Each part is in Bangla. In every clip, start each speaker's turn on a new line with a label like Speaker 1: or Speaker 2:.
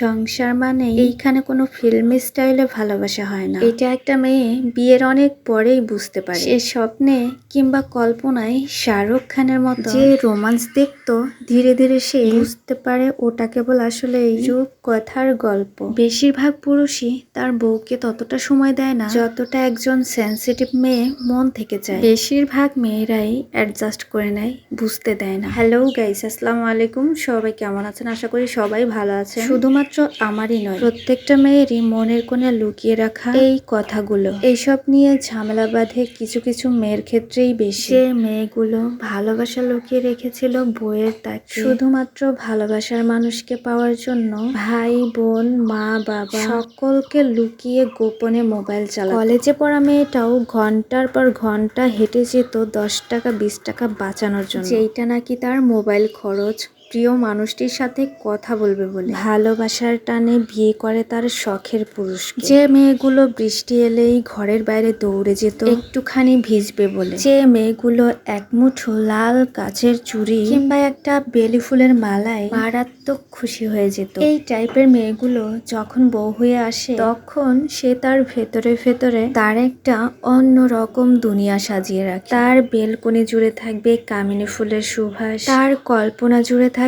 Speaker 1: সংসার মানে এইখানে কোনো ফিল্ম স্টাইলে ভালোবাসা হয় না। এটা একটা মেয়ে বিয়ের অনেক পরেই বুঝতে পারে। সে স্বপ্নে কিংবা কল্পনায় শাহরুখ খানের মতো যে রোমান্স দেখতো, ধীরে ধীরে সে বুঝতে পারে ওটা কেবল আসলে যুগ কথার গল্প। বেশিরভাগ পুরুষই তার বউকে ততটা সময় দেয় না, যতটা একজন সেন্সিটিভ মেয়ে মন থেকে চায়। বেশিরভাগ মেয়েরাই অ্যাডজাস্ট করে নেয়, বুঝতে দেয় না। হ্যালো গাইস আসসালামু আলাইকুম। সবাই কেমন আছেন? আশা করি সবাই ভালো আছে শুধুমাত্র আমারই নয়। প্রত্যেকটা মেয়েরই মনের কোণে লুকিয়ে রাখা এই কথাগুলো। এইসব নিয়ে ঝামেলা বাঁধে কিছু কিছু মেয়ের ক্ষেত্রেই বেশি। যে মেয়েগুলো ভালোবাসা লুকিয়ে রেখেছিল বইয়ের তাকে। শুধুমাত্র ভালোবাসার মানুষকে পাওয়ার জন্য ভাই, বোন, মা, বাবা সকলকে লুকিয়ে গোপনে মোবাইল চালা কলেজে পড়া মেয়েটাও ঘণ্টার পর ঘণ্টা হেঁটে যেত দশ টাকা, বিশ টাকা বাঁচানোর জন্য। যেইটা নাকি তার মোবাইল খরচ প্রিয় মানুষটির সাথে কথা বলবে বলে। ভালোবাসার টানে বিয়ে করে তার শখের পুরুষ যে মেয়েগুলো বৃষ্টি এলেই ঘরের বাইরে দৌড়ে যেত, একটুখানি ভিজবে বলে। যে মেয়েগুলো এক মুঠো লাল কাচের চুড়ি কিংবা একটা বেলি ফুলের মালায় মারাত্মক খুশি হয়ে যেত। এই টাইপের মেয়েগুলো যখন বউ হয়ে আসে, তখন সে তার ভেতরে ভেতরে তার একটা অন্য রকম দুনিয়া সাজিয়ে রাখে। তার বেলকনি জুড়ে থাকবে কামিনী ফুলের সুভাষ, তার কল্পনা জুড়ে থাকবে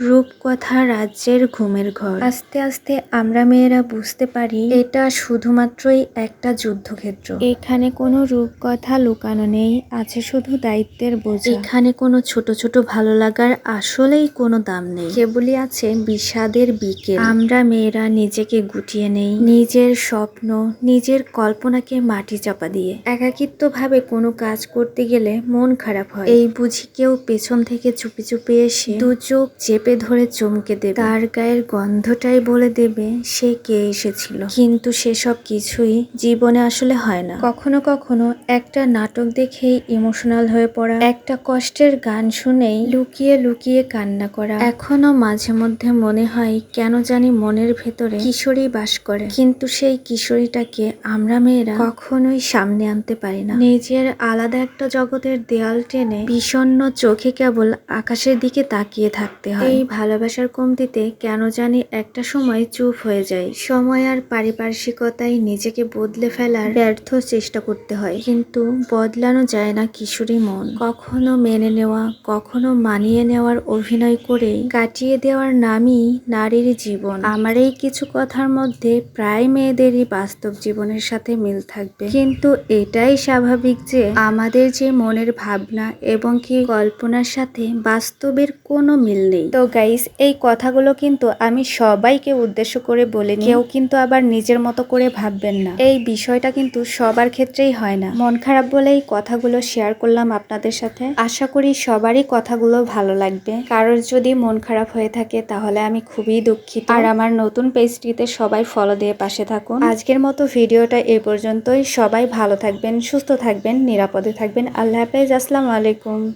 Speaker 1: রূপকথা রাজ্যের ঘুমের ঘর। আস্তে আস্তে আমরা মেয়েরা বুঝতে পারি এটা শুধুমাত্রই একটা যুদ্ধক্ষেত্র। এখানে কোনো রূপকথা লুকানো নেই, আছে শুধু দায়িত্বের বোঝা। এখানে কোনো ছোট ছোট ভালো লাগার আসলেই কোনো দাম নেই। কেবলই আছে বিষাদের বিকেল। আমরা মেয়েরা নিজেকে গুটিয়ে নেই, নিজের স্বপ্ন, নিজের কল্পনাকে মাটি চাপা দিয়ে। একাকিত্ব ভাবে কোনো কাজ করতে গেলে মন খারাপ হয়। এই বুঝি কেউ পেছন থেকে চুপি চুপি এসে দু চোখ চেপে ধরে চমকে দেবে। তার গায়ের গন্ধটাই বলে দেবে সে কে এসেছিল। কিন্তু সেসব কিছুই জীবনে আসলে হয় না। কখনো কখনো একটা নাটক দেখেই ইমোশনাল হয়ে পড়া, একটা কষ্টের গান শুনেই লুকিয়ে লুকিয়ে কান্না করা। এখনও মাঝে মধ্যে মনে হয় কেন জানি মনের ভেতরে কিশোরী বাস করে। কিন্তু সেই কিশোরীটাকে আমরা মেয়েরা কখনোই সামনে আনতে পারি না। নিজের আলাদা একটা জগতের দেয়াল টেনে বিষণ্ণ চোখে কেবল আকাশের দিকে তাকিয়ে থাকতে হয়। এই ভালোবাসার কমতিতে কেন জানি একটা সময় চুপ হয়ে যায় সময় আর পারিপার্শ্বিকতায় নিজেকে বদলে ফেলার ব্যর্থ চেষ্টা করতে হয়। কিন্তু বদলানো যায় না কিশোরী মন। কখনো মেনে নেওয়া, কখনো মানিয়ে নেওয়ার অভিনয় করে কাটিয়ে দেওয়ার নামই নারীর জীবন। আমার এই কিছু কথার মধ্যে প্রায় মেয়েদেরই বাস্তব জীবনের সাথে মিল থাকবে। কিন্তু এটাই স্বাভাবিক যে আমাদের যে মনের ভাবনা এবং কি কল্পনার সাথে বাস্তবের কোনো মিল নেই। তো গাইস এই কথাগুলো কিন্তু আমি সবাইকে উদ্দেশ্য করে বলে কেউ কিন্তু আবার নিজের মতো করে ভাববেন না। এই বিষয়টা কিন্তু সবার ক্ষেত্রেই হয় না। মন খারাপ বলে এই কথাগুলো শেয়ার করলাম আপনাদের সাথে। আশা করি সবারই কথাগুলো ভালো লাগবে। কারোর যদি মন খারাপ হয়ে থাকে তাহলে আমি খুবই দুঃখিত। আর আমার নতুন পেজটিতে সবাই ফলো দিয়ে পাশে থাকুন। আজকের মতো ভিডিওটা এ পর্যন্তই। সবাই ভালো থাকবেন সুস্থ থাকবেন নিরাপদে থাকবেন। আল্লাহ হাফেজ আসসালামু আলাইকুম।